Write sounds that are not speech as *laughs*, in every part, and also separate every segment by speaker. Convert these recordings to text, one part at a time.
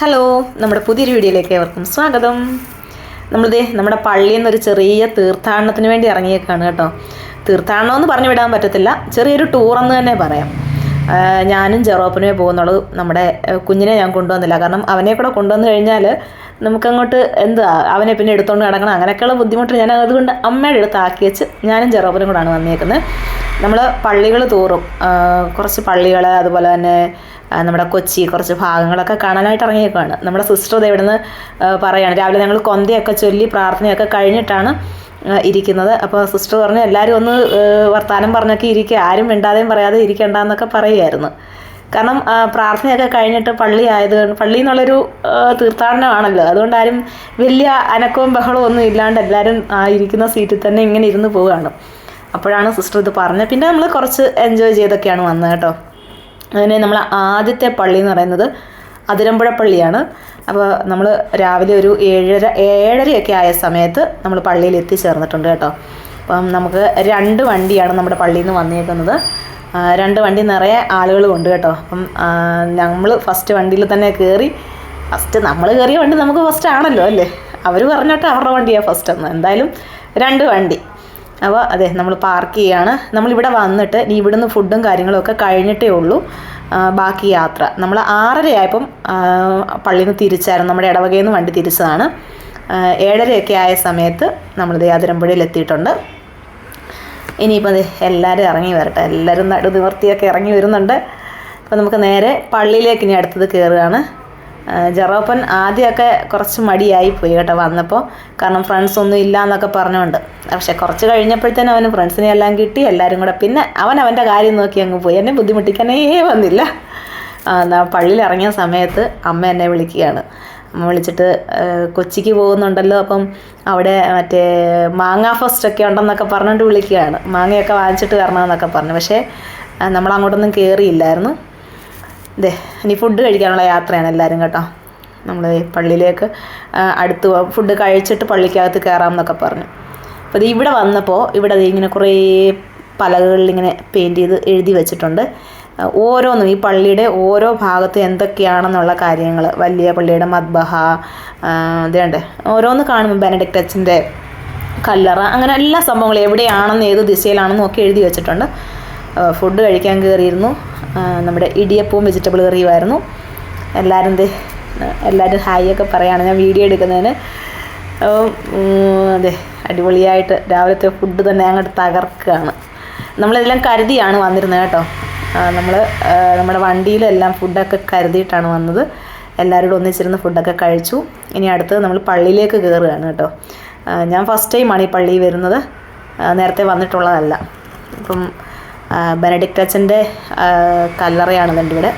Speaker 1: Hello നമ്മുടെ പുതിയൊരു വീഡിയോയിലേക്ക് ഏവർക്കും സ്വാഗതം. നമ്മളിതേ നമ്മുടെ പള്ളിയിൽ നിന്നൊരു ചെറിയ തീർത്ഥാടനത്തിന് വേണ്ടി ഇറങ്ങിയേക്കാണ് കേട്ടോ. തീർത്ഥാടനം എന്ന് പറഞ്ഞു വിടാൻ പറ്റത്തില്ല ചെറിയൊരു ടൂറെന്ന് തന്നെ പറയാം. ഞാനും ജെറോപ്പനുമേ പോകുന്നുള്ളൂ. നമ്മുടെ കുഞ്ഞിനെ ഞാൻ കൊണ്ടുവന്നില്ല. കാരണം അവനെ കൂടെ കൊണ്ടുവന്നു കഴിഞ്ഞാൽ നമുക്കങ്ങോട്ട് എന്താ അവനെ പിന്നെ എടുത്തുകൊണ്ട് നടക്കണം. അങ്ങനെയൊക്കെയുള്ള ബുദ്ധിമുട്ട് ഞാൻ അതുകൊണ്ട് അമ്മയുടെ അടുത്ത് ആക്കി വെച്ച് ഞാനും ജെറോപ്പനും കൂടാണ് വന്നേക്കുന്നത്. നമ്മൾ പള്ളികൾ തോറും കുറച്ച് പള്ളികൾ അതുപോലെ തന്നെ നമ്മുടെ കൊച്ചി കുറച്ച് ഭാഗങ്ങളൊക്കെ കാണാനായിട്ട് ഇറങ്ങിയേക്കാണ് നമ്മുടെ സിസ്റ്റർ ഇത് ഇവിടുന്ന് ആ, പറയാണ്. രാവിലെ ഞങ്ങൾ കൊന്തയൊക്കെ ചൊല്ലി പ്രാർത്ഥനയൊക്കെ കഴിഞ്ഞിട്ടാണ് ഇരിക്കുന്നത്. അപ്പോൾ സിസ്റ്റർ പറഞ്ഞു എല്ലാവരും ഒന്ന് വർത്താനം പറഞ്ഞൊക്കെ ഇരിക്കുക ആരും മിണ്ടാതെയും പറയാതെ ഇരിക്കണ്ട എന്നൊക്കെ പറയുമായിരുന്നു കാരണം പ്രാർത്ഥനയൊക്കെ കഴിഞ്ഞിട്ട് പള്ളി ആയത് പള്ളി എന്നുള്ളൊരു തീർത്ഥാടനമാണല്ലോ. അതുകൊണ്ട് ആരും വലിയ അനക്കവും ബഹളവും ഒന്നും ഇല്ലാണ്ട് എല്ലാവരും ആ ഇരിക്കുന്ന സീറ്റിൽ തന്നെ ഇങ്ങനെ ഇരുന്ന് പോവുകയാണ്. അപ്പോഴാണ് സിസ്റ്റർ ഇത് പറഞ്ഞത്. പിന്നെ നമ്മൾ കുറച്ച് എൻജോയ് ചെയ്തൊക്കെയാണ് വന്നത് കേട്ടോ. അങ്ങനെ നമ്മൾ ആദ്യത്തെ പള്ളി എന്ന് പറയുന്നത് അതിരമ്പുഴ പള്ളിയാണ്. അപ്പോൾ നമ്മൾ രാവിലെ ഒരു ഏഴര ഏഴരയൊക്കെ ആയ സമയത്ത് നമ്മൾ പള്ളിയിൽ എത്തിച്ചേർന്നിട്ടുണ്ട് കേട്ടോ. അപ്പം നമുക്ക് രണ്ട് വണ്ടിയാണ് നമ്മുടെ പള്ളിയിൽ നിന്ന് വന്നേക്കുന്നത് രണ്ട് വണ്ടി നിറയെ ആളുകൾ ഉണ്ട് കേട്ടോ. അപ്പം നമ്മൾ ഫസ്റ്റ് വണ്ടിയിൽ തന്നെ കയറി ഫസ്റ്റ് നമ്മൾ കയറിയ വണ്ടി നമുക്ക് ഫസ്റ്റ് ആണല്ലോ അല്ലേ? അവർ പറഞ്ഞിട്ട് അവരുടെ വണ്ടിയാണ് ഫസ്റ്റ് എന്ന്. എന്തായാലും രണ്ട് വണ്ടി. അപ്പോൾ അതെ നമ്മൾ പാർക്ക് ചെയ്യാണ്. നമ്മളിവിടെ വന്നിട്ട് ഇനി ഇവിടുന്ന് ഫുഡും കാര്യങ്ങളൊക്കെ കഴിഞ്ഞിട്ടേ ഉള്ളൂ. ബാക്കി യാത്ര. നമ്മൾ ആറരയായപ്പം പള്ളിയിൽ നിന്ന് തിരിച്ചായിരുന്നു. നമ്മുടെ ഇടവകയിൽ നിന്ന് വണ്ടി തിരിച്ചതാണ്. ഏഴരയൊക്കെ ആയ സമയത്ത് നമ്മൾ അതിരമ്പുഴയിൽ എത്തിയിട്ടുണ്ട്. ഇനിയിപ്പോൾ അത് എല്ലാവരും ഇറങ്ങി വരട്ടെ. എല്ലാവരും നടു നിവർത്തിയൊക്കെ ഇറങ്ങി വരുന്നുണ്ട്. അപ്പോൾ നമുക്ക് നേരെ പള്ളിയിലേക്ക് ഇനി അടുത്തത് കയറുകയാണ്. ജെറോപ്പൻ ആദ്യമൊക്കെ കുറച്ച് മടിയായി പോയി കേട്ടോ വന്നപ്പോൾ കാരണം ഫ്രണ്ട്സ് ഒന്നും ഇല്ല എന്നൊക്കെ പറഞ്ഞുകൊണ്ട്. പക്ഷെ കുറച്ച് കഴിഞ്ഞപ്പോഴത്തേനും അവന് ഫ്രണ്ട്സിനെ എല്ലാം കിട്ടി എല്ലാവരും കൂടെ. പിന്നെ അവൻ അവന്റെ കാര്യം നോക്കി അങ്ങ് പോയി. എന്നെ ബുദ്ധിമുട്ടിക്കാനേ വന്നില്ല. പള്ളിയിൽ ഇറങ്ങിയ സമയത്ത് അമ്മ എന്നെ വിളിക്കുകയാണ്. അമ്മ വിളിച്ചിട്ട് കൊച്ചിക്ക് പോകുന്നുണ്ടല്ലോ അപ്പം അവിടെ മറ്റേ മാങ്ങ ഫസ്റ്റ് ഒക്കെ ഉണ്ടെന്നൊക്കെ പറഞ്ഞുകൊണ്ട് വിളിക്കുകയാണ്. മാങ്ങയൊക്കെ വാങ്ങിച്ചിട്ട് വരണമെന്നൊക്കെ പറഞ്ഞു. പക്ഷേ നമ്മൾ നമ്മളങ്ങോട്ടൊന്നും കയറിയില്ലായിരുന്നു ദേ ഇനി ഫുഡ് കഴിക്കാനുള്ള യാത്രയാണ് എല്ലാവരും കേട്ടോ. നമ്മൾ പള്ളിയിലേക്ക് അടുത്ത് ഫുഡ് കഴിച്ചിട്ട് പള്ളിക്കകത്ത് കയറാം എന്നൊക്കെ പറഞ്ഞു. അപ്പോൾ ഇത് ഇവിടെ വന്നപ്പോൾ ഇവിടെ ഇങ്ങനെ കുറേ പലകളിൽ ഇങ്ങനെ പെയിന്റ് ചെയ്ത് എഴുതി വെച്ചിട്ടുണ്ട്. ഓരോന്നും ഈ പള്ളിയുടെ ഓരോ ഭാഗത്ത് എന്തൊക്കെയാണെന്നുള്ള കാര്യങ്ങൾ വലിയ പള്ളിയുടെ മദ്ബഹ ഇതേണ്ടേ ഓരോന്ന് കാണുമ്പോൾ ബെനഡിക്റ്റ് അച്ഛന്റെ കല്ലറ അങ്ങനെ എല്ലാ സംഭവങ്ങളും എവിടെയാണെന്ന് ഏത് ദിശയിലാണെന്നും ഒക്കെ എഴുതി വെച്ചിട്ടുണ്ട്. ഫുഡ് കഴിക്കാൻ കയറിയിരുന്നു. നമ്മുടെ ഇടിയപ്പവും വെജിറ്റബിൾ കറിയുമായിരുന്നു. എല്ലാവരും ദേ എല്ലാവരും ഹായ് ഒക്കെ പറയാണ്. ഞാൻ വീഡിയോ എടുക്കുന്നതിന്. അതെ അടിപൊളിയായിട്ട് രാവിലത്തെ ഫുഡ് തന്നെ അങ്ങോട്ട് തകർക്കുകയാണ് നമ്മളിതെല്ലാം കരുതിയാണ് വന്നിരുന്നത് കേട്ടോ. നമ്മൾ നമ്മുടെ വണ്ടിയിലെല്ലാം ഫുഡൊക്കെ കരുതിയിട്ടാണ് വന്നത്. എല്ലാവരോടും ഒന്നിച്ചിരുന്ന് ഫുഡൊക്കെ കഴിച്ചു. ഇനി അടുത്തത് നമ്മൾ പള്ളിയിലേക്ക് കയറുകയാണ് കേട്ടോ. ഞാൻ ഫസ്റ്റ് ടൈമാണ് ഈ പള്ളിയിൽ വരുന്നത്. നേരത്തെ വന്നിട്ടുള്ളതല്ല. അപ്പം ബെനഡിക്റ്റ് അച്ഛന്റെ കല്ലറയാണ് എന്റെ ഇവിടെ.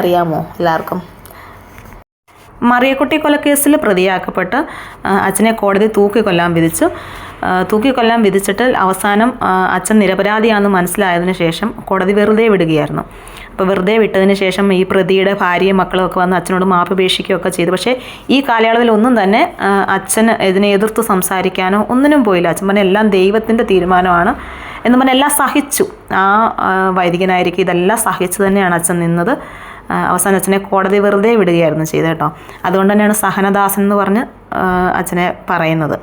Speaker 1: അറിയാമോ എല്ലാവർക്കും? മറിയക്കുട്ടി കൊലക്കേസിൽ പ്രതിയാക്കപ്പെട്ട് അച്ഛനെ കോടതി തൂക്കിക്കൊല്ലാൻ വിധിച്ചു. തൂക്കിക്കൊല്ലാൻ വിധിച്ചിട്ട് അവസാനം അച്ഛൻ നിരപരാധിയാണെന്ന് മനസ്സിലായതിന് ശേഷം കോടതി വെറുതെ വിടുകയായിരുന്നു. അപ്പോൾ വെറുതെ വിട്ടതിന് ശേഷം ഈ പ്രതിയുടെ ഭാര്യയും മക്കളും ഒക്കെ വന്ന് അച്ഛനോട് മാപ്പപേക്ഷിക്കുകയൊക്കെ ചെയ്തു. പക്ഷേ ഈ കാലയളവിൽ ഒന്നും തന്നെ അച്ഛൻ ഇതിനെ എതിർത്ത് സംസാരിക്കാനോ ഒന്നിനും പോയില്ല. അച്ഛൻ പറഞ്ഞ എല്ലാം ദൈവത്തിന്റെ തീരുമാനമാണ്. എന്ന് പറഞ്ഞാൽ എല്ലാം സഹിച്ചു. ആ വൈദികനായിരിക്കും ഇതെല്ലാം സഹിച്ചു തന്നെയാണ് അച്ഛൻ നിന്നത്. അവസാനം അച്ഛനെ കോടതി വെറുതെ വിടുകയായിരുന്നു ചെയ്തത് കേട്ടോ. അതുകൊണ്ട് തന്നെയാണ് സഹനദാസൻ എന്ന് പറഞ്ഞ് അച്ഛനെ പറയുന്നത്.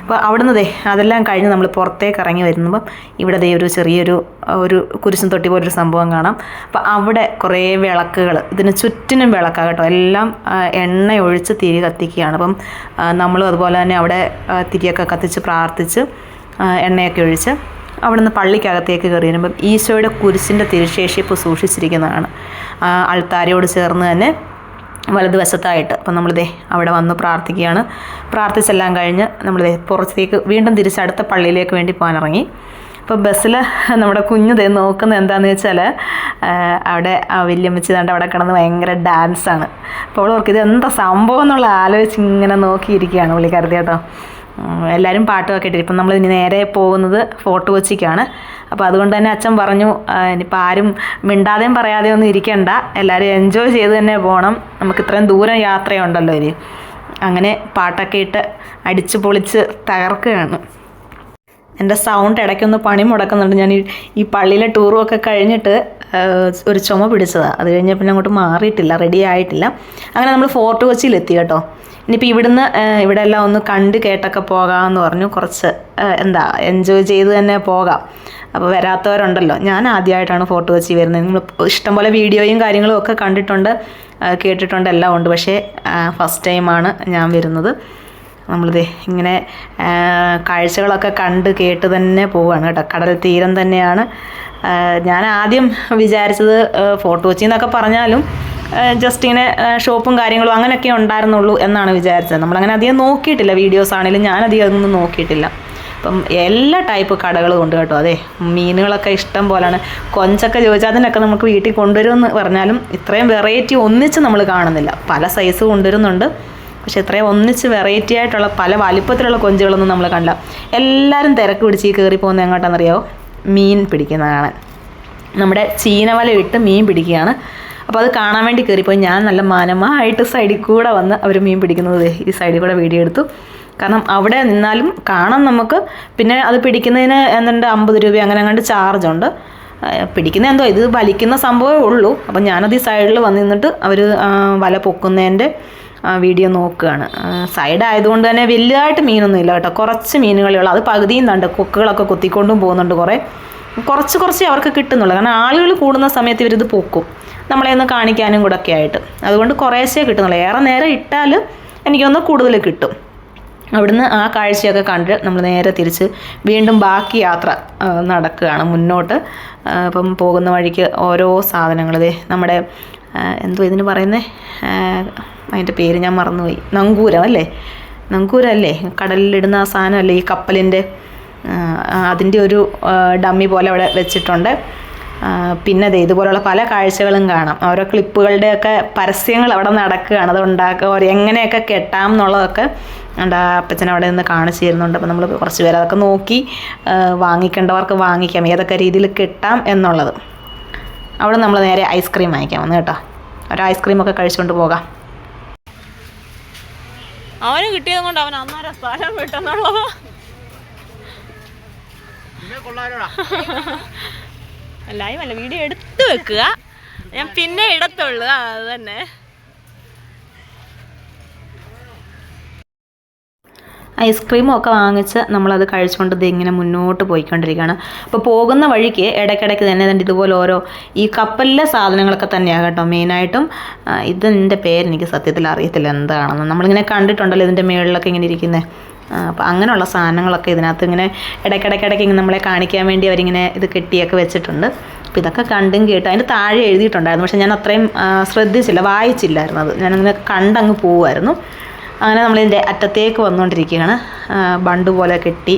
Speaker 1: അപ്പോൾ അവിടുന്ന് ദേ അതെല്ലാം കഴിഞ്ഞ് നമ്മൾ പുറത്തേക്ക് ഇറങ്ങി വരുമ്പം ഇവിടെ ദേ ഒരു ചെറിയൊരു ഒരു കുരിശും തൊട്ടി പോലൊരു സംഭവം കാണാം. അപ്പോൾ അവിടെ കുറേ വിളക്കുകൾ ഇതിന് ചുറ്റിനും വിളക്കാണ് കേട്ടോ. എല്ലാം എണ്ണ ഒഴിച്ച് തിരി കത്തിക്കുകയാണ്. അപ്പം നമ്മളും അതുപോലെ തന്നെ അവിടെ തിരിയൊക്കെ കത്തിച്ച് പ്രാർത്ഥിച്ച് എണ്ണയൊക്കെ ഒഴിച്ച് അവിടുന്ന് പള്ളിക്കകത്തേക്ക് കയറി വരുമ്പം ഈശോയുടെ കുരിശിന്റെ തിരുശേഷിപ്പ് സൂക്ഷിച്ചിരിക്കുന്നതാണ്. അൾത്താരയോട് ചേർന്ന് തന്നെ വലതുവശത്തായിട്ട് അപ്പം നമ്മളിതേ അവിടെ വന്ന് പ്രാർത്ഥിക്കുകയാണ്. പ്രാർത്ഥിച്ചെല്ലാം കഴിഞ്ഞ് നമ്മളിതേ പുറത്തേക്ക് വീണ്ടും തിരിച്ച് അടുത്ത പള്ളിയിലേക്ക് വേണ്ടി പോകാനിറങ്ങി. അപ്പോൾ ബസ്സിൽ നമ്മുടെ കുഞ്ഞു ദേ നോക്കുന്നത് എന്താണെന്ന് വെച്ചാൽ അവിടെ വല്യമ്മച്ചി കണ്ട് അവിടെ കിടന്ന് ഭയങ്കര ഡാൻസാണ്. അപ്പോൾ അവൾ ഓർക്കിത് ഇത് എന്താ സംഭവം എന്നുള്ള ആലോചിച്ച് ഇങ്ങനെ നോക്കിയിരിക്കുകയാണ് പുള്ളിക്കാരത്തി കേട്ടോ. എല്ലാവരും പാട്ടുമൊക്കെ ഇട്ടിട്ട് ഇപ്പം നമ്മൾ ഇനി നേരെ പോകുന്നത് ഫോർട്ട് കൊച്ചിക്കാണ്. അപ്പോൾ അതുകൊണ്ട് തന്നെ അച്ഛൻ പറഞ്ഞു ഇനിയിപ്പോൾ ആരും മിണ്ടാതെയും പറയാതെയും ഒന്നും ഇരിക്കണ്ട. എല്ലാവരും എൻജോയ് ചെയ്ത് തന്നെ പോകണം നമുക്ക് ഇത്രയും ദൂരം യാത്രയുണ്ടല്ലോ ഇനി. അങ്ങനെ പാട്ടൊക്കെ ഇട്ട് അടിച്ച് പൊളിച്ച് തകർക്കുകയാണ്. എന്റെ സൗണ്ട് ഇടയ്ക്കൊന്ന് പണി മുടക്കുന്നുണ്ട്. ഞാൻ ഈ പള്ളിയിലെ ടൂറും ഒക്കെ കഴിഞ്ഞിട്ട് ഒരു ചുമ പിടിച്ചതാണ് അത് കഴിഞ്ഞ പിന്നെ അങ്ങോട്ട് മാറിയിട്ടില്ല റെഡി ആയിട്ടില്ല. അങ്ങനെ നമ്മൾ ഫോർട്ട് കൊച്ചിയിലെത്തി കേട്ടോ. ഇനിയിപ്പോൾ ഇവിടുന്ന് ഇവിടെ എല്ലാം ഒന്ന് കണ്ട് കേട്ടൊക്കെ പോകാമെന്ന് പറഞ്ഞു. കുറച്ച് എന്താ എൻജോയ് ചെയ്ത് തന്നെ പോകാം. അപ്പോൾ വരാത്തവരുണ്ടല്ലോ. ഞാൻ ആദ്യമായിട്ടാണ് ഫോർട്ട് കൊച്ചി വരുന്നത്. നിങ്ങൾ ഇഷ്ടംപോലെ വീഡിയോയും കാര്യങ്ങളും ഒക്കെ കണ്ടിട്ടുണ്ട് കേട്ടിട്ടുണ്ട് എല്ലാം ഉണ്ട്. പക്ഷേ ഫസ്റ്റ് ടൈമാണ് ഞാൻ വരുന്നത്. നമ്മളിത് ഇങ്ങനെ കാഴ്ചകളൊക്കെ കണ്ട് കേട്ട് തന്നെ പോവുകയാണ് കേട്ടോ. കടൽ തീരം തന്നെയാണ്. ഞാൻ ആദ്യം വിചാരിച്ചത് ഫോട്ടോ കൊച്ചി എന്നൊക്കെ പറഞ്ഞാലും ജസ്റ്റ് ഇങ്ങനെ ഷോപ്പും കാര്യങ്ങളും അങ്ങനെയൊക്കെ ഉണ്ടായിരുന്നുള്ളൂ എന്നാണ് വിചാരിച്ചത്. നമ്മളങ്ങനെ അധികം നോക്കിയിട്ടില്ല വീഡിയോസ് ആണെങ്കിലും ഞാൻ അധികം അതൊന്നും നോക്കിയിട്ടില്ല. അപ്പം എല്ലാ ടൈപ്പ് കടകളും ഉണ്ട് കേട്ടോ അതെ മീനുകളൊക്കെ ഇഷ്ടം പോലെയാണ് കൊഞ്ചൊക്കെ ചോദിച്ചാൽ അതിനൊക്കെ നമുക്ക് വീട്ടിൽ കൊണ്ടുവരുമെന്ന് പറഞ്ഞാലും ഇത്രയും വെറൈറ്റി ഒന്നിച്ച് നമ്മൾ കാണുന്നില്ല. പല സൈസ് കൊണ്ടുവരുന്നുണ്ട്. പക്ഷെ ഇത്രയും ഒന്നിച്ച് വെറൈറ്റി ആയിട്ടുള്ള പല വലിപ്പത്തിലുള്ള കൊഞ്ചുകളൊന്നും നമ്മൾ കണ്ടില്ല. എല്ലാവരും തിരക്ക് പിടിച്ച് കയറി പോകുന്നത് എങ്ങോട്ടാണെന്നറിയാമോ മീൻ പിടിക്കുന്ന കാണാൻ നമ്മുടെ ചീനവല ഇട്ട് മീൻ പിടിക്കുകയാണ്. അപ്പോൾ അത് കാണാൻ വേണ്ടി കയറിപ്പോയി ഞാൻ നല്ല മാനമായിട്ട് സൈഡിൽ കൂടെ വന്ന് അവർ മീൻ പിടിക്കുന്നത് ഈ സൈഡിൽ കൂടെ വീഡിയോ എടുത്തു. കാരണം അവിടെ നിന്നാലും കാണാം നമുക്ക്. പിന്നെ അത് പിടിക്കുന്നതിന് എന്തുണ്ട്? അമ്പത് രൂപ അങ്ങനെ അങ്ങോട്ട് ചാർജുണ്ട് പിടിക്കുന്ന എന്തോ ഇത് വലിക്കുന്ന സംഭവമേ ഉള്ളൂ. അപ്പം ഞാനത് ഈ സൈഡിൽ വന്ന് നിന്നിട്ട് അവർ വല പൊക്കുന്നതിന്റെ വീഡിയോ നോക്കുകയാണ്. സൈഡ് ആയതുകൊണ്ട് തന്നെ വലുതായിട്ട് മീനൊന്നും ഇല്ല കേട്ടോ. കുറച്ച് മീനുകളേ ഉള്ളൂ അത് പകുതിയും തണ്ട് കൊക്കുകളൊക്കെ കുത്തിക്കൊണ്ടും പോകുന്നുണ്ട് കുറേ. കുറച്ച് കുറച്ച് അവർക്ക് കിട്ടുന്നുള്ളൂ. കാരണം ആളുകൾ കൂടുന്ന സമയത്ത് ഇവരിത് പൊക്കും. നമ്മളെ ഒന്ന് കാണിക്കാനും കൂടെ ഒക്കെ ആയിട്ട്. അതുകൊണ്ട് കുറേശ്ശേ കിട്ടുന്നുള്ളൂ. ഏറെ നേരം ഇട്ടാൽ എനിക്കൊന്ന് കൂടുതൽ കിട്ടും. അവിടുന്ന് ആ കാഴ്ചയൊക്കെ കണ്ട് നമ്മൾ നേരെ തിരിച്ച് വീണ്ടും ബാക്കി യാത്ര നടക്കുകയാണ്. മുന്നോട്ട് അപ്പം പോകുന്ന വഴിക്ക് ഓരോ സാധനങ്ങൾ. നമ്മുടെ എന്തോ ഇതിന് പറയുന്നേ? അതിന്റെ പേര് ഞാൻ മറന്നുപോയി. നങ്കൂരം അല്ലേ? നങ്കൂരം അല്ലേ? കടലിലിടുന്ന ആ സാധനം അല്ലേ? ഈ കപ്പലിന്റെ അതിന്റെ ഒരു ഡമ്മി പോലെ അവിടെ വെച്ചിട്ടുണ്ട്. പിന്നെ ദേ ഇതുപോലുള്ള പല കാഴ്ചകളും കാണാം. ഓരോ ക്ലിപ്പുകളുടെയൊക്കെ പരസ്യങ്ങൾ അവിടെ നടക്കുകയാണ്. അത് ഉണ്ടാക്കുക ഓരോ എങ്ങനെയൊക്കെ കെട്ടാം എന്നുള്ളതൊക്കെ ഉണ്ട് അപ്പച്ചൻ അവിടെ നിന്ന് കാണിച്ചു തരുന്നുണ്ട്. അപ്പോൾ നമ്മൾ കുറച്ച് പേര് അതൊക്കെ നോക്കി വാങ്ങിക്കേണ്ടവർക്ക് വാങ്ങിക്കാം. ഏതൊക്കെ രീതിയിൽ കെട്ടാം എന്നുള്ളത്. അവിടെ നമ്മൾ നേരെ ഐസ്ക്രീം വാങ്ങിക്കാൻ വന്നു കേട്ടോ. ഒരു ഐസ്ക്രീമൊക്കെ കഴിച്ചുകൊണ്ട് പോകാം.
Speaker 2: അവന് കിട്ടിയത് കൊണ്ട് അവൻ അന്നേരം സ്ഥലം വിട്ടെന്നുള്ളത് ലൈവ് *laughs* അല്ല വീഡിയോ എടുത്തു വെക്കുക. ഞാൻ പിന്നെ ഇടത്തുള്ളൂ ആ, അത് തന്നെ.
Speaker 1: ഐസ്ക്രീമും ഒക്കെ വാങ്ങിച്ച് നമ്മളത് കഴിച്ചുകൊണ്ട് ഇതിങ്ങനെ മുന്നോട്ട് പോയിക്കൊണ്ടിരിക്കുകയാണ്. അപ്പോൾ പോകുന്ന വഴിക്ക് ഇടയ്ക്കിടയ്ക്ക് തന്നെ തന്നെ ഇതുപോലെ ഓരോ ഈ കപ്പലിലെ സാധനങ്ങളൊക്കെ തന്നെയാണ് കേട്ടോ മെയിനായിട്ടും. ഇതിന്റെ പേര് എനിക്ക് സത്യത്തിൽ അറിയത്തില്ല എന്താണെന്ന്. നമ്മളിങ്ങനെ കണ്ടിട്ടുണ്ടല്ലോ ഇതിന്റെ മുകളിലൊക്കെ ഇങ്ങനെ ഇരിക്കുന്നത് അപ്പോൾ അങ്ങനെയുള്ള സാധനങ്ങളൊക്കെ ഇതിനകത്ത് ഇങ്ങനെ ഇടയ്ക്കിടയ്ക്കിടയ്ക്ക് ഇങ്ങനെ നമ്മളെ കാണിക്കാൻ വേണ്ടി അവരിങ്ങനെ ഇത് കെട്ടിയൊക്കെ വെച്ചിട്ടുണ്ട്. അപ്പോൾ ഇതൊക്കെ കണ്ടും കേട്ട്. അതിന്റെ താഴെ എഴുതിയിട്ടുണ്ടായിരുന്നു. പക്ഷേ ഞാൻ അത്രയും ശ്രദ്ധിച്ചില്ല വായിച്ചില്ലായിരുന്നു അത്. ഞാനിങ്ങനെ കണ്ടങ്ങ് പോവുമായിരുന്നു അങ്ങനെ നമ്മളിതിന്റെ അറ്റത്തേക്ക് വന്നുകൊണ്ടിരിക്കുകയാണ്. ബണ്ട് പോലെ കെട്ടി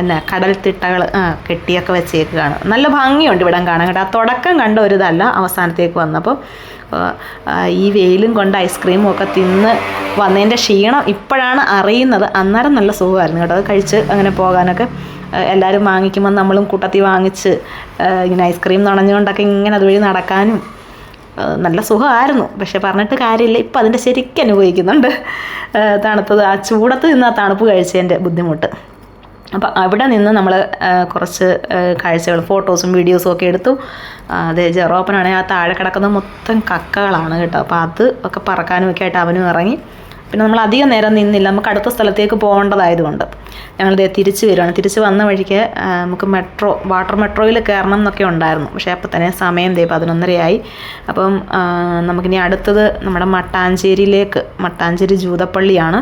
Speaker 1: എന്നാ കടൽ തിട്ടകൾ കെട്ടിയൊക്കെ വെച്ചേക്കുകയാണ്. നല്ല ഭംഗിയുണ്ട് ഇവിടം കാണാൻ കേട്ടോ. ആ തുടക്കം കണ്ട ഒരു ഇതല്ല അവസാനത്തേക്ക് വന്നപ്പം. ഈ വെയിലും കൊണ്ട് ഐസ്ക്രീമും ഒക്കെ തിന്ന് വന്നതിന്റെ ക്ഷീണം ഇപ്പോഴാണ് അറിയുന്നത്. അന്നേരം നല്ല സുഖമായിരുന്നു കേട്ടോ. അത് കഴിച്ച് അങ്ങനെ പോകാനൊക്കെ എല്ലാവരും വാങ്ങിക്കുമ്പോൾ നമ്മളും കൂട്ടത്തിൽ വാങ്ങിച്ച് ഇങ്ങനെ ഐസ്ക്രീം നനഞ്ഞുകൊണ്ടൊക്കെ ഇങ്ങനെ അതുവഴി നടക്കാനും നല്ല സുഖമായിരുന്നു. പക്ഷെ പറഞ്ഞിട്ട് കാര്യമില്ല. ഇപ്പം അതിന്റെ ശരിക്കും അനുഭവിക്കുന്നുണ്ട്. തണുത്തത് ആ ചൂടത്ത് നിന്ന് ആ തണുപ്പ് കഴിച്ചതിന്റെ ബുദ്ധിമുട്ട്. അപ്പം അവിടെ നിന്ന് നമ്മൾ കുറച്ച് കാഴ്ചകൾ ഫോട്ടോസും വീഡിയോസും ഒക്കെ എടുത്തു. അതെ ജെറോപ്പനാണെങ്കിൽ ആ താഴെ കിടക്കുന്ന മൊത്തം കക്കകളാണ് കേട്ടോ. അപ്പോൾ അത് ഒക്കെ പറക്കാനും ഒക്കെ ആയിട്ട് അവനും ഇറങ്ങി. പിന്നെ നമ്മൾ അധികം നേരം നിന്നില്ല. നമുക്ക് അടുത്ത സ്ഥലത്തേക്ക് പോകേണ്ടതായതുകൊണ്ട്. ഞങ്ങൾ തിരിച്ച് വരികയാണ് തിരിച്ച് വന്ന വഴിക്ക് നമുക്ക് മെട്രോ വാട്ടർ മെട്രോയിൽ കയറണം എന്നൊക്കെ ഉണ്ടായിരുന്നു. പക്ഷേ അപ്പോൾ തന്നെ സമയം ദേ പതിനൊന്നരയായി. അപ്പം നമുക്കിനി അടുത്തത് നമ്മുടെ മട്ടാഞ്ചേരിയിലേക്ക്. മട്ടാഞ്ചേരി ജൂതപ്പള്ളിയാണ്.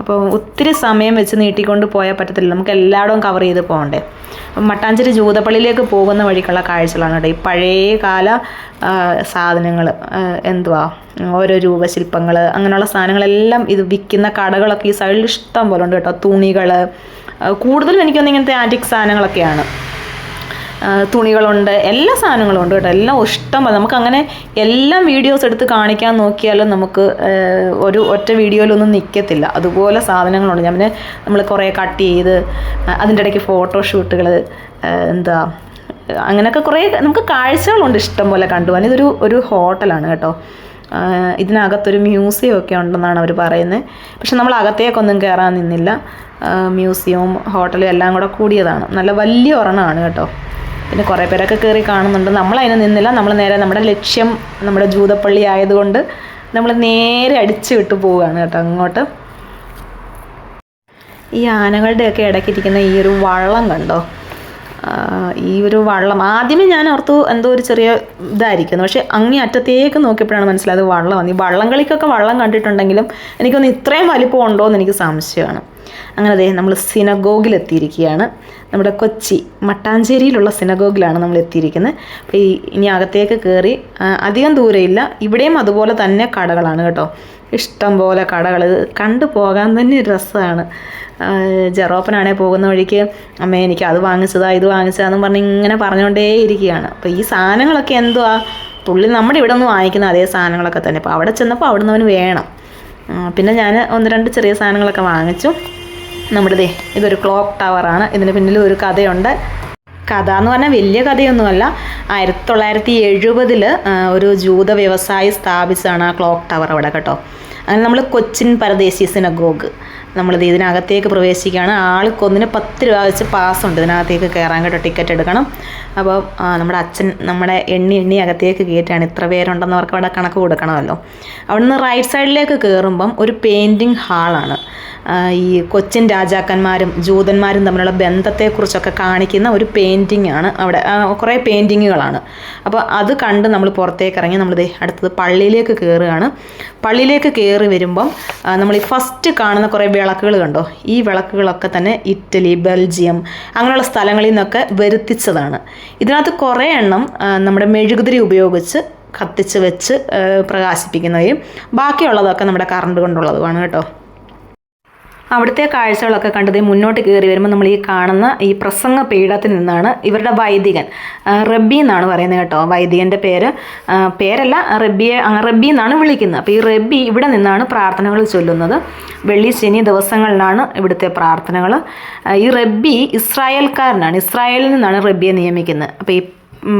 Speaker 1: അപ്പോൾ ഒത്തിരി സമയം വെച്ച് നീട്ടിക്കൊണ്ട് പോയാൽ പറ്റത്തില്ല. നമുക്ക് എല്ലായിടവും കവർ ചെയ്ത് പോകണ്ടേ. അപ്പം മട്ടാഞ്ചേരി ജൂതപ്പള്ളിയിലേക്ക് പോകുന്ന വഴിക്കുള്ള കാഴ്ചകളാണ് കേട്ടോ. ഈ പഴയ കാല സാധനങ്ങൾ എന്തുവാ ഓരോ രൂപശില്പങ്ങൾ അങ്ങനെയുള്ള സാധനങ്ങളെല്ലാം ഇത് വിൽക്കുന്ന കടകളൊക്കെ ഈ സൈഡിൽ ഇഷ്ടം പോലെ ഉണ്ട് കേട്ടോ. തുണികൾ കൂടുതലും എനിക്കൊന്നും ഇങ്ങനത്തെ ആന്റിക് സാധനങ്ങളൊക്കെയാണ്. തുണികളുണ്ട് എല്ലാ സാധനങ്ങളും ഉണ്ട് കേട്ടോ. എല്ലാം ഇഷ്ടം. നമുക്ക് അങ്ങനെ എല്ലാം വീഡിയോസ് എടുത്ത് കാണിക്കാൻ നോക്കിയാലും നമുക്ക് ഒരു ഒറ്റ വീഡിയോയിലൊന്നും നിൽക്കത്തില്ല അതുപോലെ സാധനങ്ങളുണ്ട്. ഞാൻ പിന്നെ നമ്മൾ കുറേ കട്ട് ചെയ്ത് അതിന്റെ ഇടയ്ക്ക് ഫോട്ടോഷൂട്ടുകൾ എന്താ അങ്ങനെയൊക്കെ കുറേ നമുക്ക് കാഴ്ചകളുണ്ട് ഇഷ്ടം പോലെ കണ്ടുപോകാൻ ഇതൊരു ഒരു ഹോട്ടലാണ് കേട്ടോ. ഇതിനകത്തൊരു മ്യൂസിയം ഒക്കെ ഉണ്ടെന്നാണ് അവർ പറയുന്നത്. പക്ഷെ നമ്മൾ അകത്തേക്കൊന്നും കയറാൻ നിന്നില്ല. മ്യൂസിയവും ഹോട്ടലും എല്ലാം കൂടെ കൂടിയതാണ്. നല്ല വലിയ ഒരെണ്ണമാണ് കേട്ടോ. പിന്നെ കുറേ പേരൊക്കെ കയറി കാണുന്നുണ്ട്. നമ്മളതിന് നിന്നില്ല. നമ്മൾ നേരെ നമ്മുടെ ലക്ഷ്യം നമ്മുടെ ജൂതപ്പള്ളി ആയതുകൊണ്ട് നമ്മൾ നേരെ അടിച്ചു വിട്ടു പോവുകയാണ് കേട്ടോ അങ്ങോട്ട്. ഈ ആനകളുടെയൊക്കെ ഇടയ്ക്കിരിക്കുന്ന ഈ ഒരു വള്ളം കണ്ടോ? ഈ ഒരു വള്ളം. ആദ്യമേ ഞാൻ ഓർത്തു എന്തോ ഒരു ചെറിയ ഇതായിരിക്കുന്നു. പക്ഷേ അങ്ങേ അറ്റത്തേക്ക് നോക്കിയപ്പോഴാണ് മനസ്സിലായത് വള്ളമാണ് ഈ വള്ളം കളിക്കൊക്കെ വള്ളം കണ്ടിട്ടുണ്ടെങ്കിലും എനിക്കൊന്ന് ഇത്രയും വലിപ്പം ഉണ്ടോ എന്ന് എനിക്ക് സംശയമാണ്. അങ്ങനെ അദ്ദേഹം നമ്മൾ സിനഗോഗിൽ എത്തിയിരിക്കുകയാണ്. നമ്മുടെ കൊച്ചി മട്ടാഞ്ചേരിയിലുള്ള സിനഗോഗിലാണ് നമ്മൾ എത്തിയിരിക്കുന്നത്. അപ്പോൾ ഈ ഇനി അകത്തേക്ക് കയറി അധികം ദൂരമില്ല ഇവിടെയും അതുപോലെ തന്നെ കടകളാണ് കേട്ടോ. ഇഷ്ടം പോലെ കടകൾ കണ്ടു പോകാൻ തന്നെ ഒരു രസമാണ്. ജെറോപ്പനാണേ പോകുന്ന വഴിക്ക് അമ്മ എനിക്ക് അത് വാങ്ങിച്ചതാ ഇത് വാങ്ങിച്ചതാന്നും പറഞ്ഞ് ഇങ്ങനെ പറഞ്ഞുകൊണ്ടേ ഇരിക്കുകയാണ് അപ്പോൾ ഈ സാധനങ്ങളൊക്കെ എന്തുവാ? പുള്ളി നമ്മുടെ ഇവിടെ നിന്ന് വാങ്ങിക്കുന്ന അതേ സാധനങ്ങളൊക്കെ തന്നെ. അപ്പോൾ അവിടെ ചെന്നപ്പോൾ അവിടെ നിന്ന് അവന് വേണം. പിന്നെ ഞാൻ ഒന്ന് രണ്ട് ചെറിയ സാധനങ്ങളൊക്കെ വാങ്ങിച്ചു. നമ്മുടെ ദേ ഇതൊരു ക്ലോക്ക് ടവറാണ്. ഇതിന് പിന്നിൽ ഒരു കഥയുണ്ട്. കഥ എന്ന് പറഞ്ഞാൽ വലിയ കഥയൊന്നുമല്ല. ആയിരത്തി തൊള്ളായിരത്തി എഴുപതിൽ ഒരു ജൂത വ്യവസായി സ്ഥാപിച്ചാണ് ആ ക്ലോക്ക് ടവർ അവിടെ കേട്ടോ. അങ്ങനെ നമ്മൾ കൊച്ചിൻ പരദേശി സിനഗോഗ്. നമ്മളിത് ഇതിനകത്തേക്ക് പ്രവേശിക്കുകയാണ്. ആൾക്കൊന്നിന് പത്ത് രൂപ വെച്ച് പാസ്സുണ്ട്. ഇതിനകത്തേക്ക് കയറാൻ കേട്ടോ ടിക്കറ്റ് എടുക്കണം. അപ്പോൾ നമ്മുടെ അച്ഛൻ നമ്മുടെ എണ്ണി എണ്ണി അകത്തേക്ക് കയറ്റാണ്. ഇത്ര പേരുണ്ടെന്ന് അവർക്ക് അവിടെ കണക്ക് കൊടുക്കണമല്ലോ. അവിടുന്ന് റൈറ്റ് സൈഡിലേക്ക് കയറുമ്പം ഒരു പെയിന്റിങ് ഹാളാണ് ഈ കൊച്ചിൻ രാജാക്കന്മാരും ജൂതന്മാരും തമ്മിലുള്ള ബന്ധത്തെക്കുറിച്ചൊക്കെ കാണിക്കുന്ന ഒരു പെയിന്റിംഗ് ആണ് അവിടെ. കുറേ പെയിന്റിങ്ങുകളാണ് അപ്പോൾ അത് കണ്ട് നമ്മൾ പുറത്തേക്ക് ഇറങ്ങി നമ്മൾ അടുത്തത് പള്ളിയിലേക്ക് കയറുകയാണ്. പള്ളിയിലേക്ക് കയറി വരുമ്പം നമ്മൾ ഈ ഫസ്റ്റ് കാണുന്ന കുറേ വിളക്കുകൾ കണ്ടോ? ഈ വിളക്കുകളൊക്കെ തന്നെ ഇറ്റലി ബെൽജിയം അങ്ങനെയുള്ള സ്ഥലങ്ങളിൽ നിന്നൊക്കെ വരുത്തിച്ചതാണ്. ഇതിനകത്ത് കുറേ എണ്ണം നമ്മുടെ മെഴുകുതിരി ഉപയോഗിച്ച് കത്തിച്ച് വെച്ച് പ്രകാശിപ്പിക്കുന്നവയും ബാക്കിയുള്ളതൊക്കെ നമ്മുടെ കറണ്ട് കൊണ്ടുള്ളതുമാണ് കേട്ടോ. അവിടുത്തെ കാഴ്ചകളൊക്കെ കണ്ടത് മുന്നോട്ട് കയറി വരുമ്പോൾ നമ്മൾ ഈ കാണുന്ന ഈ പ്രസംഗ പീഠത്തിൽ നിന്നാണ് ഇവരുടെ വൈദികൻ. റബ്ബി എന്നാണ് പറയുന്നത് കേട്ടോ. വൈദികന്റെ പേര്. പേരല്ല റബ്ബിയെ റബ്ബി എന്നാണ് വിളിക്കുന്നത്. അപ്പോൾ ഈ റബ്ബി ഇവിടെ നിന്നാണ് പ്രാർത്ഥനകൾ ചൊല്ലുന്നത്. വെള്ളി ശനി ദിവസങ്ങളിലാണ് ഇവിടുത്തെ പ്രാർത്ഥനകൾ ഈ റബ്ബി ഇസ്രായേൽക്കാരനാണ്. ഇസ്രായേലിൽ നിന്നാണ് റബ്ബിയെ നിയമിക്കുന്നത്. അപ്പോൾ ഈ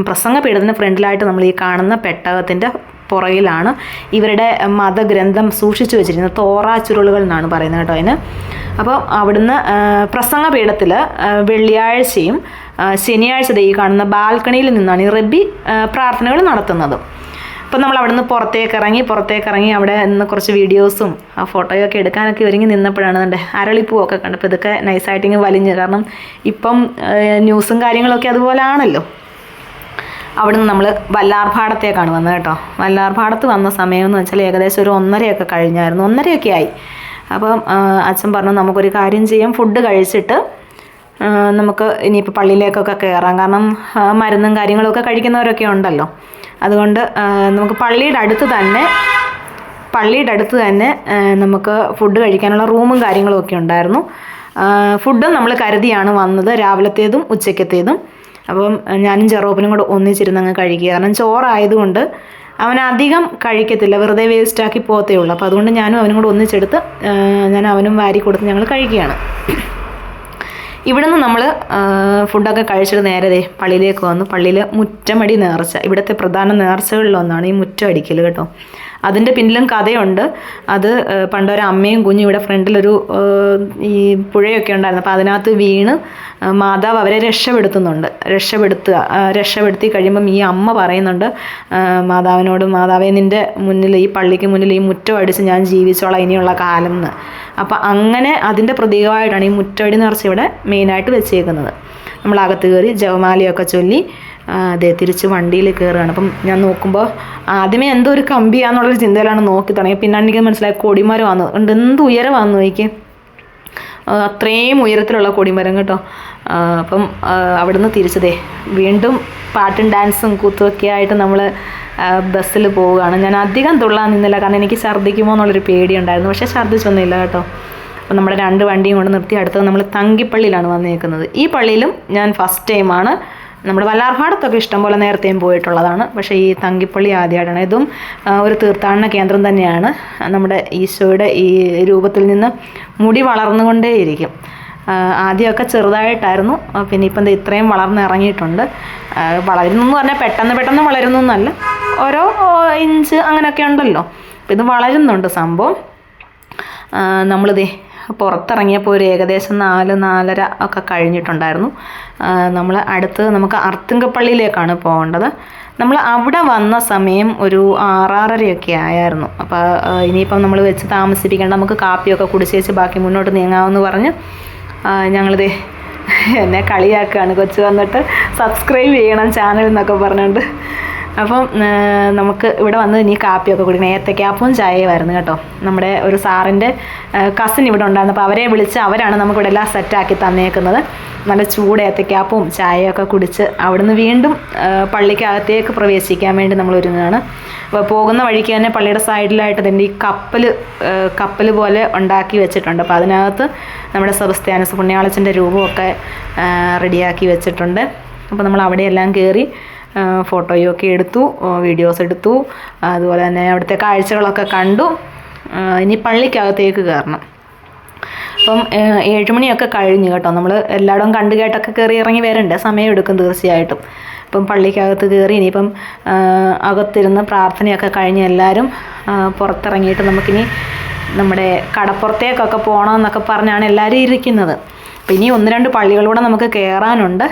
Speaker 1: പ്രസംഗ പീഠത്തിന് ഫ്രണ്ടിലായിട്ട് നമ്മൾ ഈ കാണുന്ന പെട്ടകത്തിന്റെ പുറകിലാണ് ഇവരുടെ മതഗ്രന്ഥം സൂക്ഷിച്ചു വെച്ചിരുന്നത് തോറാ ചുരുളുകൾ എന്നാണ് പറയുന്നത് കേട്ടോ അതിന്. അപ്പോൾ അവിടുന്ന് പ്രസംഗപീഠത്തിൽ പ്രസംഗ പീഠത്തിൽ വെള്ളിയാഴ്ചയും ശനിയാഴ്ച ഈ കാണുന്ന ബാൽക്കണിയിൽ നിന്നാണ് ഈ റബ്ബി പ്രാർത്ഥനകൾ നടത്തുന്നത്. അപ്പം നമ്മൾ അവിടുന്ന് പുറത്തേക്ക് ഇറങ്ങി പുറത്തേക്ക് ഇറങ്ങി അവിടെ നിന്ന് കുറച്ച് വീഡിയോസും ആ ഫോട്ടോയൊക്കെ എടുക്കാനൊക്കെ ഒരുങ്ങി നിന്നപ്പോഴാണ് എന്റെ അരളിപ്പൂവൊക്കെ കണ്ടപ്പോൾ ഇതൊക്കെ നൈസായിട്ടിങ്ങ് വലിഞ്ഞ്. കാരണം ഇപ്പം ന്യൂസും കാര്യങ്ങളൊക്കെ അതുപോലെ ആണല്ലോ. അവിടുന്ന് നമ്മൾ വല്ലാർപാടത്തേക്കാണ് വന്നത് കേട്ടോ. വല്ലാർപാടത്ത് വന്ന സമയം എന്ന് വെച്ചാൽ ഏകദേശം ഒരു ഒന്നരയൊക്കെ കഴിഞ്ഞായിരുന്നു. ഒന്നരയൊക്കെ ആയി. അപ്പം അച്ഛൻ പറഞ്ഞു നമുക്കൊരു കാര്യം ചെയ്യാം. ഫുഡ് കഴിച്ചിട്ട് നമുക്ക് ഇനിയിപ്പോൾ പള്ളിയിലേക്കൊക്കെ കയറാം. കാരണം മരുന്നും കാര്യങ്ങളൊക്കെ കഴിക്കുന്നവരൊക്കെ ഉണ്ടല്ലോ. അതുകൊണ്ട് നമുക്ക് പള്ളിയുടെ അടുത്ത് തന്നെ പള്ളിയുടെ അടുത്ത് തന്നെ നമുക്ക് ഫുഡ് കഴിക്കാനുള്ള റൂമും കാര്യങ്ങളും ഒക്കെ ഉണ്ടായിരുന്നു. ഫുഡും നമ്മൾ കരുതിയാണ് വന്നത് രാവിലത്തേതും ഉച്ചക്കത്തേതും അപ്പം ഞാനും ചെറോപ്പനും കൂടെ ഒന്നിച്ചിരുന്ന് അങ്ങ് കഴിക്കുക. കാരണം ചോറായതുകൊണ്ട് അവൻ അധികം കഴിക്കത്തില്ല. വെറുതെ വേസ്റ്റാക്കി പോകത്തേ ഉള്ളൂ. അപ്പോൾ അതുകൊണ്ട് ഞാനും അവനും കൂടെ ഒന്നിച്ചെടുത്ത് ഞാൻ അവനും വാരി കൊടുത്ത് ഞങ്ങൾ കഴിക്കുകയാണ്. ഇവിടുന്ന് നമ്മൾ ഫുഡൊക്കെ കഴിച്ചിട്ട് നേരത്തെ പള്ളിയിലേക്ക് വന്നു. പള്ളിയിൽ മുറ്റമടി നേർച്ച. ഇവിടുത്തെ പ്രധാന നേർച്ചകളിലൊന്നാണ് ഈ മുറ്റം അടിക്കൽ കേട്ടോ. അതിന്റെ പിന്നിലും കഥയുണ്ട്. അത് പണ്ടൊരു അമ്മയും കുഞ്ഞും ഇവിടെ ഫ്രണ്ടിലൊരു ഈ പുഴയൊക്കെ ഉണ്ടായിരുന്നു. അപ്പോൾ അതിനകത്ത് വീണ് മാതാവ് അവരെ രക്ഷപ്പെടുത്തുന്നുണ്ട്. രക്ഷപ്പെടുത്തുക രക്ഷപ്പെടുത്തി കഴിയുമ്പം ഈ അമ്മ പറയുന്നുണ്ട് മാതാവിനോട് മാതാവേ നിന്റെ മുന്നിൽ ഈ പള്ളിക്ക് മുന്നിൽ ഈ മുറ്റം അടിച്ച് ഞാൻ ജീവിച്ചോളാം ഇനിയുള്ള കാലം എന്ന് അപ്പം അങ്ങനെ അതിന്റെ പ്രതീകമായിട്ടാണ് ഈ മുറ്റടി നിറച്ച് ഇവിടെ മെയിനായിട്ട് വെച്ചേക്കുന്നത്. നമ്മൾ അകത്ത് കയറി ജവമാലയൊക്കെ ചൊല്ലി അതെ തിരിച്ച് വണ്ടിയിൽ കയറുകയാണ് അപ്പം ഞാൻ നോക്കുമ്പോൾ ആദ്യമേ എന്തോ ഒരു കമ്പിയാന്നുള്ളൊരു ചിന്തയിലാണ് നോക്കി തുടങ്ങി പിന്നെ എനിക്ക് മനസ്സിലായി കൊടിമരം വന്നു ഉണ്ട് എന്ത് ഉയരമാണെന്ന് നോക്കി അത്രയും ഉയരത്തിലുള്ള കൊടിമരം കേട്ടോ. അപ്പം അവിടുന്ന് തിരിച്ചതേ. വീണ്ടും പാട്ടും ഡാൻസും കൂത്തുമൊക്കെ ആയിട്ട് നമ്മൾ ബസ്സിൽ പോവുകയാണ്. ഞാൻ അധികം തുള്ളാൻ നിന്നില്ല. കാരണം എനിക്ക് ഛർദ്ദിക്കുമോ എന്നുള്ളൊരു പേടിയുണ്ടായിരുന്നു. പക്ഷേ ഛർദ്ദിച്ചൊന്നുമില്ല കേട്ടോ. അപ്പം നമ്മുടെ രണ്ട് വണ്ടിയും കൊണ്ട് നിർത്തി അടുത്തത് നമ്മൾ തങ്കിപ്പള്ളിയിലാണ് വന്നേക്കുന്നത്. ഈ പള്ളിയിലും ഞാൻ ഫസ്റ്റ് ടൈമാണ് നമ്മുടെ വല്ലാർപാടത്തൊക്കെ ഇഷ്ടംപോലെ നേരത്തെയും പോയിട്ടുള്ളതാണ്. പക്ഷേ ഈ തങ്കിപ്പള്ളി ആദ്യമായിട്ടാണ്. ഇതും ഒരു തീർത്ഥാടന കേന്ദ്രം തന്നെയാണ്. നമ്മുടെ ഈശോയുടെ ഈ രൂപത്തിൽ നിന്ന് മുടി വളർന്നുകൊണ്ടേയിരിക്കും. ആദ്യമൊക്കെ ചെറുതായിട്ടായിരുന്നു. പിന്നെ ഇപ്പം ഇത്രയും വളർന്നിറങ്ങിയിട്ടുണ്ട് വളരുന്നു എന്ന് പറഞ്ഞാൽ പെട്ടെന്ന് പെട്ടെന്ന് വളരുന്നു എന്നല്ല. ഓരോ ഇഞ്ച് അങ്ങനെയൊക്കെ ഉണ്ടല്ലോ. അപ്പം ഇത് വളരുന്നുണ്ട് സംഭവം. നമ്മളിതേ പുറത്തിറങ്ങിയപ്പോൾ ഒരു ഏകദേശം നാല് നാലര ഒക്കെ കഴിഞ്ഞിട്ടുണ്ടായിരുന്നു. നമ്മൾ അടുത്ത് നമുക്ക് അർത്തുങ്കപ്പള്ളിയിലേക്കാണ് പോകേണ്ടത്. നമ്മൾ അവിടെ വന്ന സമയം ഒരു ആറാറരയൊക്കെ ആയായിരുന്നു. അപ്പോൾ ഇനിയിപ്പം നമ്മൾ വെച്ച് താമസിപ്പിക്കേണ്ട നമുക്ക് കാപ്പിയൊക്കെ കുടിച്ചേച്ച് ബാക്കി മുന്നോട്ട് നീങ്ങാമെന്ന് പറഞ്ഞ് ഞങ്ങളിത് എന്നെ കളിയാക്കുകയാണ് കൊച്ചു വന്നിട്ട്. സബ്സ്ക്രൈബ് ചെയ്യണം ചാനൽ എന്നൊക്കെ പറഞ്ഞുകൊണ്ട് അപ്പം നമുക്ക് ഇവിടെ വന്ന് ഇനി കാപ്പിയൊക്കെ കുടിക്കണം. ഏത്തക്കാപ്പവും ചായയുമായിരുന്നു കേട്ടോ. നമ്മുടെ ഒരു സാറിന്റെ കസിൻ ഇവിടെ ഉണ്ടായിരുന്നു. അപ്പോൾ അവരെ വിളിച്ച് അവരാണ് നമുക്കിവിടെ എല്ലാം സെറ്റാക്കി തന്നേക്കുന്നത്. നല്ല ചൂട് ഏത്തക്കാപ്പവും ചായയൊക്കെ കുടിച്ച് അവിടുന്ന് വീണ്ടും പള്ളിക്കകത്തേക്ക് പ്രവേശിക്കാൻ വേണ്ടി നമ്മൾ ഒരുങ്ങുകയാണ്. അപ്പോൾ പോകുന്ന വഴിക്ക് തന്നെ പള്ളിയുടെ സൈഡിലായിട്ട് തന്നെ ഈ കപ്പൽ കപ്പൽ പോലെ ഉണ്ടാക്കി വെച്ചിട്ടുണ്ട്. അപ്പോൾ അതിനകത്ത് നമ്മുടെ സെബസ്ത്യാനസ് പുണ്യാളച്ചന്റെ രൂപമൊക്കെ റെഡിയാക്കി വെച്ചിട്ടുണ്ട്. അപ്പോൾ നമ്മൾ അവിടെയെല്ലാം കയറി ഫോട്ടോയും ഒക്കെ എടുത്തു വീഡിയോസ് എടുത്തു. അതുപോലെ തന്നെ അവിടുത്തെ കാഴ്ചകളൊക്കെ കണ്ടു. ഇനി പള്ളിക്കകത്തേക്ക് കയറണം. അപ്പം ഏഴുമണിയൊക്കെ കഴിഞ്ഞു കേട്ടോ. നമ്മൾ എല്ലായിടവും കണ്ടു കേട്ടൊക്കെ കയറി ഇറങ്ങി വരണ്ടേ? സമയം എടുക്കും തീർച്ചയായിട്ടും. ഇപ്പം പള്ളിക്കകത്ത് കയറി ഇനിയിപ്പം അകത്തിരുന്ന് പ്രാർത്ഥനയൊക്കെ കഴിഞ്ഞ് എല്ലാവരും പുറത്തിറങ്ങിയിട്ട് നമുക്കിനി നമ്മുടെ കടപ്പുറത്തേക്കൊക്കെ പോകണമെന്നൊക്കെ പറഞ്ഞാണ് എല്ലാവരും ഇരിക്കുന്നത്. ഇനി ഒന്ന് രണ്ട് പള്ളികളൂടെ നമുക്ക് കയറാനുണ്ട്.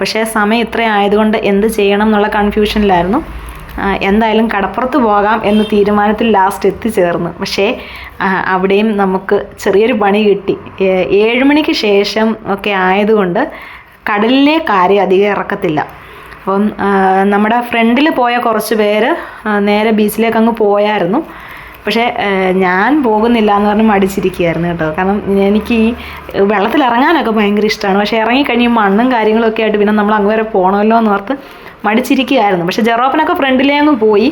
Speaker 1: പക്ഷേ സമയം ഇത്ര ആയതുകൊണ്ട് എന്ത് ചെയ്യണം എന്നുള്ള കൺഫ്യൂഷനിലായിരുന്നു എന്തായാലും കടപ്പുറത്ത് പോകാം എന്ന് തീരുമാനത്തിൽ ലാസ്റ്റ് എത്തിച്ചേർന്നു. പക്ഷേ അവിടെയും നമുക്ക് ചെറിയൊരു പണി കിട്ടി. ഏഴ് മണിക്ക് ശേഷം ഒക്കെ ആയതുകൊണ്ട് കടലിലെ കാര്യം അധികം ഇറക്കത്തില്ല. അപ്പം നമ്മുടെ ഫ്രണ്ടിൽ പോയ കുറച്ച് പേര് നേരെ ബീച്ചിലേക്ക് അങ്ങ് പോയായിരുന്നു. പക്ഷേ ഞാൻ പോകുന്നില്ല എന്ന് പറഞ്ഞ് മടിച്ചിരിക്കുകയായിരുന്നു കേട്ടോ. കാരണം എനിക്ക് ഈ വെള്ളത്തിൽ ഇറങ്ങാനൊക്കെ ഭയങ്കര ഇഷ്ടമാണ്. പക്ഷേ ഇറങ്ങിക്കഴിഞ്ഞ് മണ്ണും കാര്യങ്ങളൊക്കെ ആയിട്ട് പിന്നെ നമ്മൾ അങ്ങ് വരെ പോകണമല്ലോ എന്ന് ഓർത്ത് മടിച്ചിരിക്കുകയായിരുന്നു. പക്ഷേ ജെറോപ്പനൊക്കെ ഫ്രണ്ടിലേ അങ്ങ് പോയി.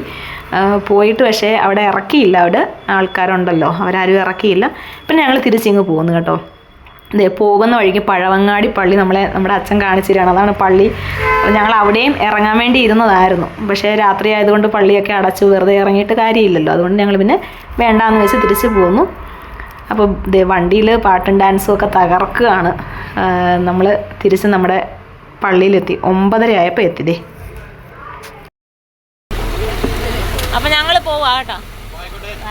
Speaker 1: പോയിട്ട് പക്ഷേ അവിടെ ഇറക്കിയില്ല. അവിടെ ആൾക്കാരുണ്ടല്ലോ. അവരാരും ഇറക്കിയില്ല. പിന്നെ ഞങ്ങൾ തിരിച്ചിങ്ങ് പോകുന്നു കേട്ടോ. പോകുന്ന വഴിക്ക് പഴവങ്ങാടി പള്ളി നമ്മളെ നമ്മുടെ അച്ഛൻ കാണിച്ചു തരികയാണ് അതാണ് പള്ളി. ഞങ്ങൾ അവിടെയും ഇറങ്ങാൻ വേണ്ടി ഇരുന്നതായിരുന്നു. പക്ഷേ രാത്രി ആയതുകൊണ്ട് പള്ളിയൊക്കെ അടച്ചു വെറുതെ ഇറങ്ങിയിട്ട് കാര്യമില്ലല്ലോ. അതുകൊണ്ട് ഞങ്ങൾ പിന്നെ വേണ്ടാന്ന് വെച്ച് തിരിച്ച് പോന്നു. അപ്പോൾ വണ്ടിയിൽ പാട്ടും ഡാൻസും ഒക്കെ തകർക്കുകയാണ്. നമ്മൾ തിരിച്ച് നമ്മുടെ പള്ളിയിലെത്തി. ഒമ്പതര ആയപ്പോൾ എത്തി അപ്പം
Speaker 2: അപ്പൊ ഞങ്ങൾ പോവാ കേട്ടോ.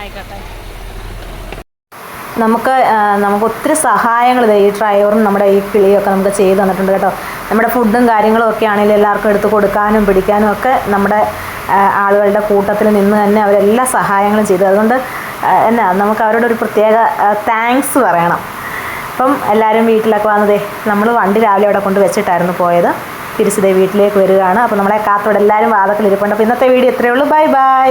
Speaker 2: ആയിക്കോട്ടെ.
Speaker 1: നമുക്ക് നമുക്ക് ഒത്തിരി സഹായങ്ങൾ ഈ ഡ്രൈവറും നമ്മുടെ ഈ കിളിയൊക്കെ നമുക്ക് ചെയ്തു തന്നിട്ടുണ്ട് കേട്ടോ. നമ്മുടെ ഫുഡും കാര്യങ്ങളും ഒക്കെ ആണെങ്കിലും എല്ലാവർക്കും എടുത്ത് കൊടുക്കാനും പിടിക്കാനും ഒക്കെ നമ്മുടെ ആളുകളുടെ കൂട്ടത്തിൽ നിന്ന് തന്നെ അവരെല്ലാ സഹായങ്ങളും ചെയ്തു. അതുകൊണ്ട് എന്നാ നമുക്ക് അവരോട് ഒരു പ്രത്യേക താങ്ക്സ് പറയണം. അപ്പം എല്ലാവരും വീട്ടിലൊക്കെ വന്നതേ നമ്മൾ വണ്ടി രാവിലെ അവിടെ കൊണ്ട് വെച്ചിട്ടായിരുന്നു പോയത്. തിരിച്ചതേ വീട്ടിലേക്ക് വരികയാണ്. അപ്പോൾ നമ്മളെ കാത്തോടെ എല്ലാവരും വാദത്തിൽ ഇരിപ്പുണ്ട് അപ്പോൾ ഇന്നത്തെ വീഡിയോ ഇത്രയേ ഉള്ളൂ. Bye bye.